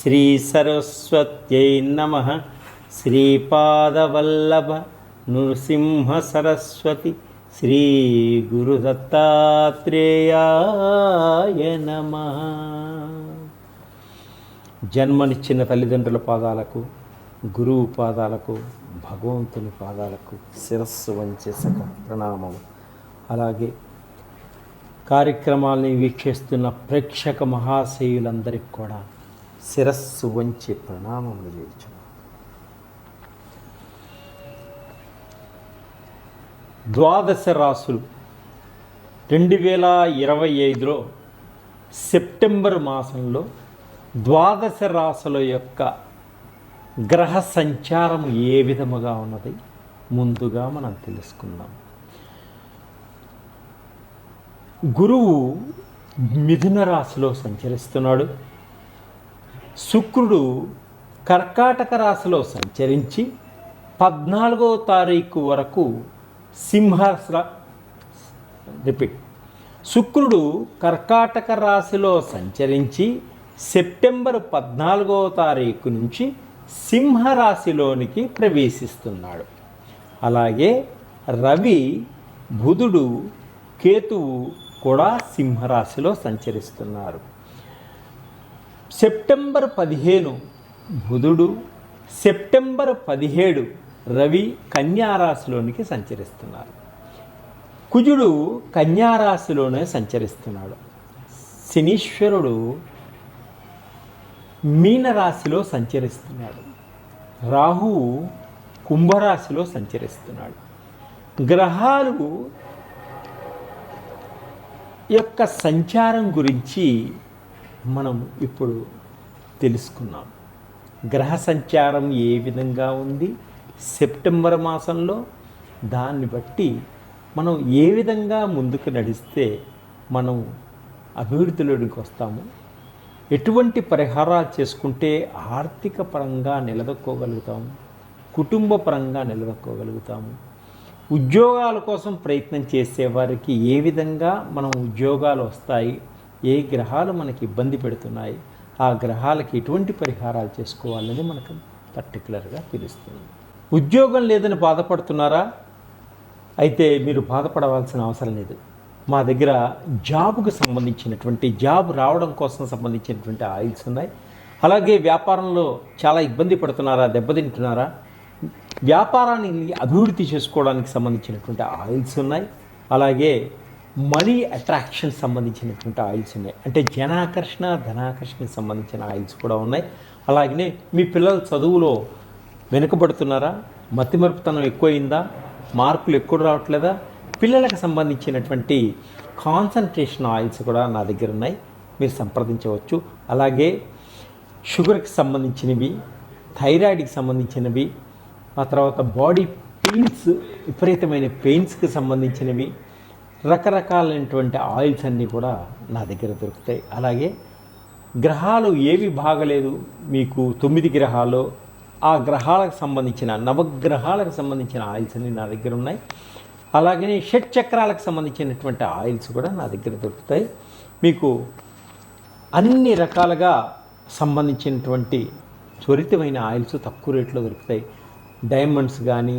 శ్రీ నమ. సరస్వత్యై నమ శ్రీపాదవల్లభ నృసింహ సరస్వతి శ్రీ గురుదత్తాత్రేయాయ నమ. జన్మనిచ్చిన తల్లిదండ్రుల పాదాలకు గురువు పాదాలకు భగవంతుని పాదాలకు శిరస్సు వంచేసక ప్రణామం ప్రణామము. అలాగే కార్యక్రమాల్ని వీక్షిస్తున్న ప్రేక్షక మహాశయులందరికీ కూడా శిరస్సు వంచి ప్రణామములు చేయొచ్చు ద్వాదశ రాసులు రెండు వేల ఇరవై ఐదులో సెప్టెంబర్ మాసంలో ద్వాదశ రాసుల యొక్క గ్రహ సంచారం ఏ విధముగా ఉన్నది? ముందుగా మనం తెలుసుకుందాం. గురువు మిథున రాశిలో సంచరిస్తున్నాడు. శుక్రుడు కర్కాటక రాశిలో సంచరించి పద్నాలుగో తారీఖు వరకు సింహ రిపీట్. శుక్రుడు కర్కాటక రాశిలో సంచరించి సెప్టెంబర్ పద్నాలుగో తారీఖు నుంచి సింహరాశిలోనికి ప్రవేశిస్తున్నాడు. అలాగే రవి బుధుడు కేతువు కూడా సింహరాశిలో సంచరిస్తున్నారు. సెప్టెంబర్ పదిహేను బుధుడు సెప్టెంబర్ పదిహేడు రవి కన్యారాశిలోనికి సంచరిస్తున్నారు కుజుడు కన్యారాశిలోనే సంచరిస్తున్నాడు. శనీశ్వరుడు మీనరాశిలో సంచరిస్తున్నాడు. రాహువు కుంభరాశిలో సంచరిస్తున్నాడు. గ్రహాలు యొక్క సంచారం గురించి మనం ఇప్పుడు తెలుసుకున్నాం. గ్రహ సంచారం ఏ విధంగా ఉంది? సెప్టెంబర్ మాసంలో దాన్ని బట్టి మనం ఏ విధంగా ముందుకు నడిస్తే మనం అభివృద్ధిలోనికి వస్తాము? ఎటువంటి పరిహారాలు చేసుకుంటే ఆర్థిక పరంగా నిలదొక్కోగలుగుతాము కుటుంబ పరంగా నిలదొక్కోగలుగుతాము? ఉద్యోగాల కోసం ప్రయత్నం చేసేవారికి ఏ విధంగా మనం ఉద్యోగాలు వస్తాయి? ఏ గ్రహాలు మనకి ఇబ్బంది పెడుతున్నాయి ఆ గ్రహాలకి ఎటువంటి పరిహారాలు చేసుకోవాలనేది మనకు పర్టికులర్గా తెలుస్తుంది. ఉద్యోగం లేదని బాధపడుతున్నారా? అయితే మీరు బాధపడవలసిన అవసరం లేదు. మా దగ్గర జాబ్కు సంబంధించినటువంటి జాబ్ రావడం కోసం సంబంధించినటువంటి ఆయిల్స్ ఉన్నాయి. అలాగే వ్యాపారంలో చాలా ఇబ్బంది పడుతున్నారా దెబ్బతింటున్నారా? వ్యాపారాన్ని అభివృద్ధి చేసుకోవడానికి సంబంధించినటువంటి ఆయిల్స్ ఉన్నాయి. అలాగే మనీ అట్రాక్షన్ సంబంధించినటువంటి ఆయిల్స్ ఉన్నాయి. అంటే జనాకర్షణ ధనాకర్షణకి సంబంధించిన ఆయిల్స్ కూడా ఉన్నాయి. అలాగనే మీ పిల్లల చదువులో వెనుకబడుతున్నారా? మతిమరుపుతనం ఎక్కువైందా? మార్కులు ఎక్కువ రావట్లేదా? పిల్లలకు సంబంధించినటువంటి కాన్సన్ట్రేషన్ ఆయిల్స్ కూడా నా దగ్గర ఉన్నాయి. మీరు సంప్రదించవచ్చు. అలాగే షుగర్కి సంబంధించినవి థైరాయిడ్కి సంబంధించినవి ఆ తర్వాత బాడీ పెయిన్స్ విపరీతమైన పెయిన్స్కి సంబంధించినవి రకరకాలైనటువంటి ఆయిల్స్ అన్నీ కూడా నా దగ్గర దొరుకుతాయి. అలాగే గ్రహాలు ఏవి బాగలేదు మీకు తొమ్మిది గ్రహాలు ఆ గ్రహాలకు సంబంధించిన నవగ్రహాలకు సంబంధించిన ఆయిల్స్ అన్నీ నా దగ్గర ఉన్నాయి. అలాగే షట్ చక్రాలకు సంబంధించినటువంటి ఆయిల్స్ కూడా నా దగ్గర దొరుకుతాయి. మీకు అన్ని రకాలుగా సంబంధించినటువంటి త్వరితమైన ఆయిల్స్ తక్కువ రేట్లో దొరుకుతాయి. డైమండ్స్ కానీ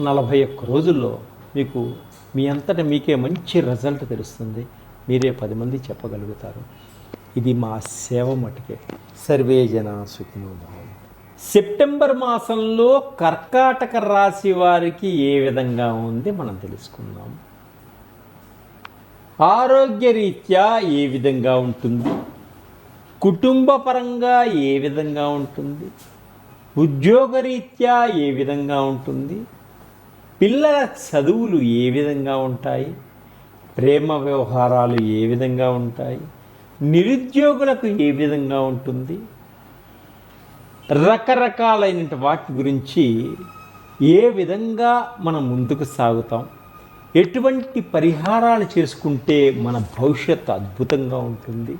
నలభై ఒక్క రోజుల్లో మీకు మీ అంతటా మీకే మంచి రిజల్ట్ తెలుస్తుంది. మీరే పది మంది చెప్పగలుగుతారు. ఇది మా సేవ మటుకే. సర్వే జన. సెప్టెంబర్ మాసంలో కర్కాటక రాశి వారికి ఏ విధంగా ఉంది మనం తెలుసుకుందాం. ఆరోగ్యరీత్యా ఏ విధంగా ఉంటుంది? కుటుంబ పరంగా ఏ విధంగా ఉంటుంది? ఉద్యోగరీత్యా ఏ విధంగా ఉంటుంది? పిల్లల చదువులు ఏ విధంగా ఉంటాయి? ప్రేమ వ్యవహారాలు ఏ విధంగా ఉంటాయి? నిరుద్యోగులకు ఏ విధంగా ఉంటుంది? రకరకాలైన వాటి గురించి ఏ విధంగా మనం ముందుకు సాగుతాం? ఎటువంటి పరిహారాలు చేసుకుంటే మన భవిష్యత్తు అద్భుతంగా ఉంటుంది?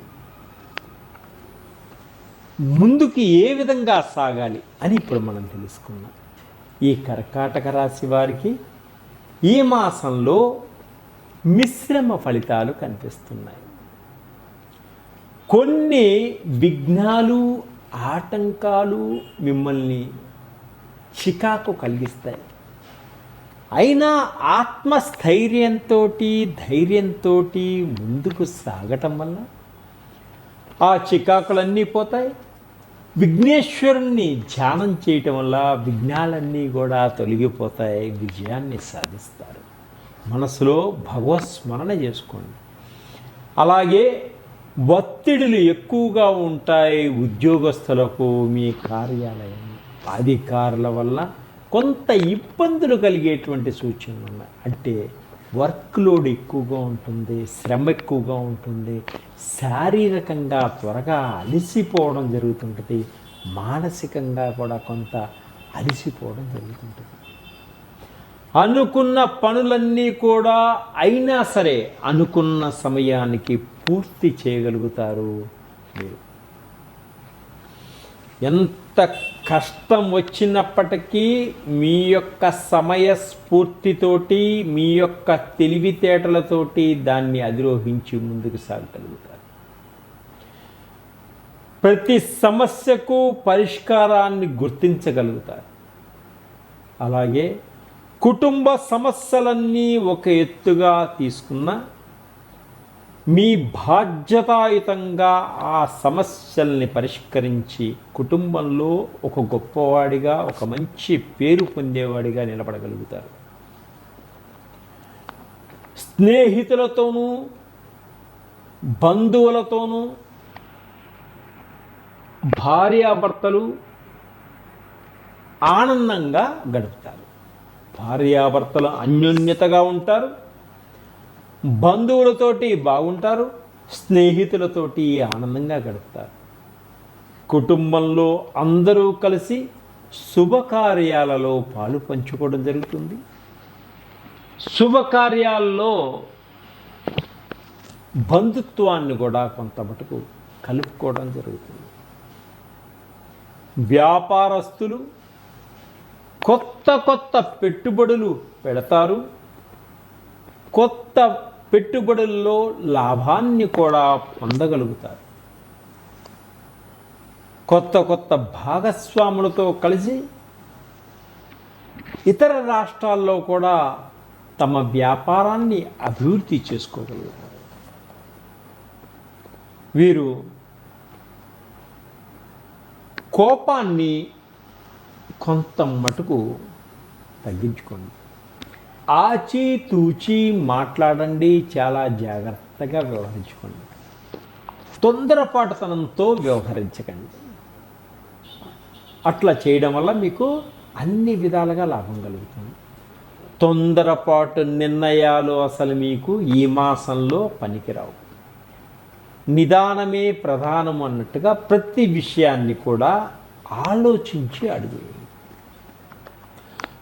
ముందుకి ఏ విధంగా సాగాలి అని ఇప్పుడు మనం తెలుసుకున్నాం ఈ కర్కాటక రాశి వారికి ఈ మాసంలో మిశ్రమ ఫలితాలు కనిపిస్తున్నాయి. కొన్ని విఘ్నాలు ఆటంకాలు మిమ్మల్ని చికాకు కలిగిస్తాయి. అయినా ఆత్మస్థైర్యంతో ధైర్యంతో ముందుకు సాగటం వల్ల ఆ చికాకులన్నీ పోతాయి. విఘ్నేశ్వరుణ్ణి ధ్యానం చేయటం వల్ల విఘ్నాలన్నీ కూడా తొలగిపోతాయి విజయాన్ని సాధిస్తారు. మనసులో భగవత్ స్మరణ చేసుకోండి. అలాగే ఒత్తిడులు ఎక్కువగా ఉంటాయి ఉద్యోగస్తులకు మీ కార్యాలయం అధికారుల వల్ల కొంత ఇబ్బందులు కలిగేటువంటి సూచనలు ఉన్నాయి. అంటే వర్క్ లోడ్ ఎక్కువగా ఉంటుంది శ్రమ ఎక్కువగా ఉంటుంది శారీరకంగా త్వరగా అలసిపోవడం జరుగుతుంటుంది మానసికంగా కూడా కొంత అలసిపోవడం జరుగుతుంటుంది. అనుకున్న పనులన్నీ కూడా అయినా సరే అనుకున్న సమయానికి పూర్తి చేయగలుగుతారు మీరు. ఎంత కష్టం వచ్చినప్పటికీ మీ యొక్క సమయ స్ఫూర్తితోటి మీ యొక్క తెలివితేటలతోటి దాన్ని అధిరోహించి ముందుకు సాగగలుగుతారు. ప్రతి సమస్యకు పరిష్కారాన్ని గుర్తించగలుగుతారు. అలాగే కుటుంబ సమస్యలన్నీ ఒక ఎత్తుగా తీసుకున్న మీ బాధ్యతాయుతంగా ఆ సమస్యల్ని పరిష్కరించి కుటుంబంలో ఒక గొప్పవాడిగా ఒక మంచి పేరు పొందేవాడిగా నిలబడగలుగుతారు. స్నేహితులతోనూ బంధువులతోనూ భార్యాభర్తలు ఆనందంగా గడుపుతారు. భార్యాభర్తలు అన్యోన్యతగా ఉంటారు. బంధువులతోటి బాగుంటారు స్నేహితులతోటి ఆనందంగా గడుపుతారు. కుటుంబంలో అందరూ కలిసి శుభకార్యాలలో పాలు పంచుకోవడం జరుగుతుంది. శుభకార్యాల్లో బంధుత్వాన్ని కూడా కొంత మటుకు కలుపుకోవడం జరుగుతుంది. వ్యాపారస్తులు కొత్త కొత్త పెట్టుబడులు పెడతారు. కొత్త పెట్టుబడుల్లో లాభాన్ని కూడా పొందగలుగుతారు. కొత్త కొత్త భాగస్వాములతో కలిసి ఇతర రాష్ట్రాల్లో కూడా తమ వ్యాపారాన్ని అభివృద్ధి చేసుకోగలుగుతారు. వీరు కోపాన్ని కొంత మటుకు తగ్గించుకోండి. ఆచితూచి మాట్లాడండి చాలా జాగ్రత్తగా వ్యవహరించుకోండి. తొందరపాటుతనంతో వ్యవహరించకండి. అట్లా చేయడం వల్ల మీకు అన్ని విధాలుగా లాభం కలుగుతుంది. తొందరపాటు నిర్ణయాలు అసలు మీకు ఈ మాసంలో పనికిరావు. నిదానమే ప్రధానం అన్నట్టుగా ప్రతి విషయాన్ని కూడా ఆలోచించి అడుగు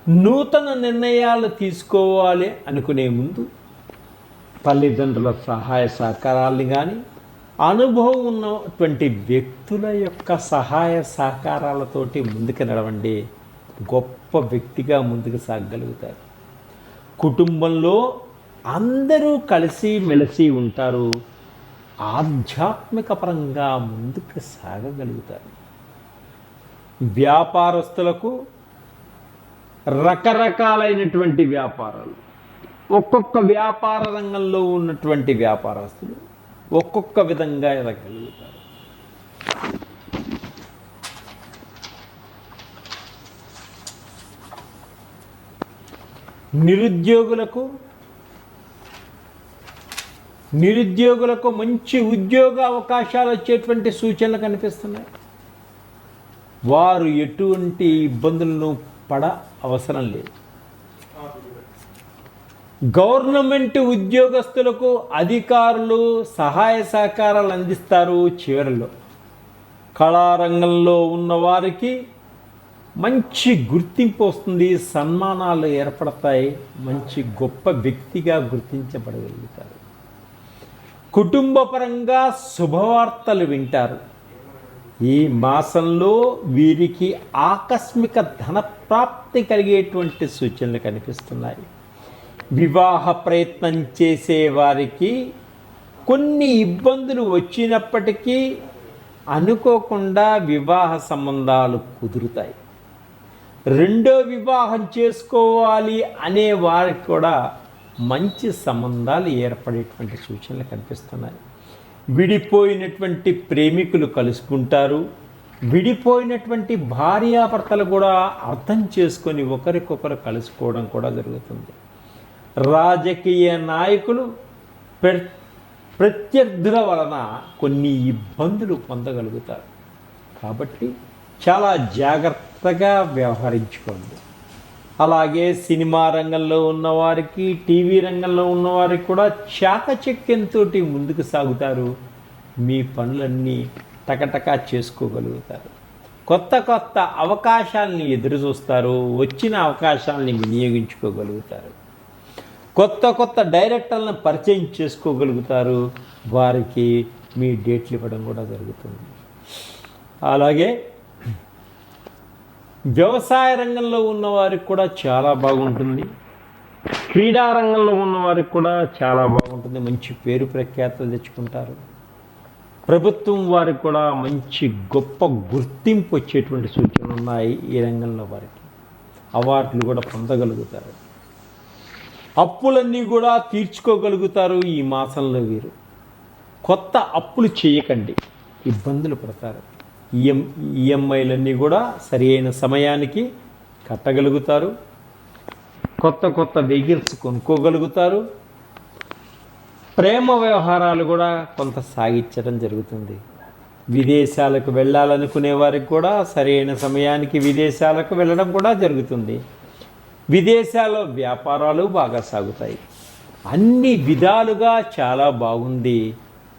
నూతన నిర్ణయాలు తీసుకోవాలి అనుకునే ముందు తల్లిదండ్రుల సహాయ సహకారాల్ని కానీ అనుభవం ఉన్నటువంటి వ్యక్తుల యొక్క సహాయ సహకారాలతోటి ముందుకు నడవండి. గొప్ప వ్యక్తిగా ముందుకు సాగగలుగుతారు కుటుంబంలో అందరూ కలిసి మెలిసి ఉంటారు. ఆధ్యాత్మిక పరంగా ముందుకు సాగగలుగుతారు. వ్యాపారస్తులకు రకరకాలైనటువంటి వ్యాపారాలు. ఒక్కొక్క వ్యాపార రంగంలో ఉన్నటువంటి వ్యాపారస్తులు ఒక్కొక్క విధంగా ఎదగలుగుతారు. నిరుద్యోగులకు నిరుద్యోగులకు మంచి ఉద్యోగ అవకాశాలు వచ్చేటువంటి సూచనలు కనిపిస్తున్నాయి. వారు ఎటువంటి ఇబ్బందులను పడ అవసరం లేదు. గవర్నమెంట్ ఉద్యోగస్తులకు అధికారులు సహాయ సహకారాలు అందిస్తారు చివరిలో. కళారంగంలో ఉన్నవారికి మంచి గుర్తింపు వస్తుంది సన్మానాలు ఏర్పడతాయి మంచి గొప్ప వ్యక్తిగా గుర్తించబడగలుగుతారు. కుటుంబపరంగా శుభవార్తలు వింటారు. ఈ మాసంలో వీరికి ఆకస్మిక ధన ప్రాప్తి కలిగేటువంటి సూచనలు కనిపిస్తున్నాయి. వివాహ ప్రయత్నం చేసే వారికి కొన్ని ఇబ్బందులు వచ్చినప్పటికీ అనుకోకుండా వివాహ సంబంధాలు కుదురుతాయి. రెండో వివాహం చేసుకోవాలి అనే వారికి కూడా మంచి సంబంధాలు ఏర్పడేటువంటి సూచనలు కనిపిస్తున్నాయి. విడిపోయినటువంటి ప్రేమికులు కలుసుకుంటారు. విడిపోయినటువంటి భార్యాభర్తలు కూడా అర్థం చేసుకొని ఒకరికొకరు కలుసుకోవడం కూడా జరుగుతుంది. రాజకీయ నాయకులు ప్రత్యర్థుల వలన కొన్ని ఇబ్బందులు పొందగలుగుతారు. కాబట్టి చాలా జాగ్రత్తగా వ్యవహరించుకోండి. అలాగే సినిమా రంగంలో ఉన్నవారికి టీవీ రంగంలో ఉన్నవారికి కూడా చాకచక్యంతో ముందుకు సాగుతారు. మీ పనులన్నీ టకటకా చేసుకోగలుగుతారు. కొత్త కొత్త అవకాశాలని ఎదురు చూస్తారు వచ్చిన అవకాశాలని వినియోగించుకోగలుగుతారు. కొత్త కొత్త డైరెక్టర్లను పరిచయం చేసుకోగలుగుతారు. వారికి మీ డేట్లు ఇవ్వడం కూడా జరుగుతుంది. అలాగే వ్యవసాయ రంగంలో ఉన్నవారికి కూడా చాలా బాగుంటుంది. క్రీడా రంగంలో ఉన్నవారికి కూడా చాలా బాగుంటుంది. మంచి పేరు ప్రఖ్యాతలు తెచ్చుకుంటారు. ప్రభుత్వం వారికి కూడా మంచి గొప్ప గుర్తింపు వచ్చేటువంటి సూచనలు ఉన్నాయి ఈ రంగంలో వారికి. అవార్డులు కూడా పొందగలుగుతారు. అప్పులన్నీ కూడా తీర్చుకోగలుగుతారు ఈ మాసంలో వీరు. కొత్త అప్పులు చేయకండి. ఇబ్బందులు పడతారు. ఈఎం ఈఎంఐలన్నీ కూడా సరి అయిన సమయానికి కట్టగలుగుతారు. కొత్త కొత్త వెహికల్స్ కొనుక్కోగలుగుతారు. ప్రేమ వ్యవహారాలు కూడా కొంత సాగించడం జరుగుతుంది. విదేశాలకు వెళ్ళాలనుకునే వారికి కూడా సరైన సమయానికి విదేశాలకు వెళ్ళడం కూడా జరుగుతుంది. విదేశాల్లో వ్యాపారాలు బాగా సాగుతాయి. అన్ని విధాలుగా చాలా బాగుంది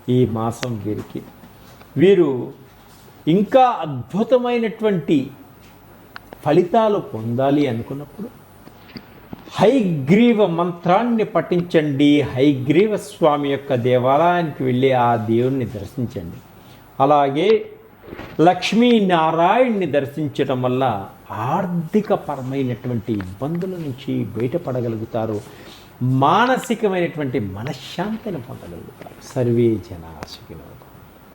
ఈ మాసం వీరికి. వీరు ఇంకా అద్భుతమైనటువంటి ఫలితాలు పొందాలి అనుకున్నప్పుడు హైగ్రీవ మంత్రాన్ని పఠించండి. హైగ్రీవ స్వామి యొక్క దేవాలయానికి వెళ్ళి ఆ దేవుణ్ణి దర్శించండి. అలాగే లక్ష్మీనారాయణ్ణి దర్శించడం వల్ల ఆర్థిక పరమైనటువంటి ఇబ్బందుల నుంచి బయటపడగలుగుతారు. మానసికమైనటువంటి మనశ్శాంతిని పొందగలుగుతారు. సర్వే జనా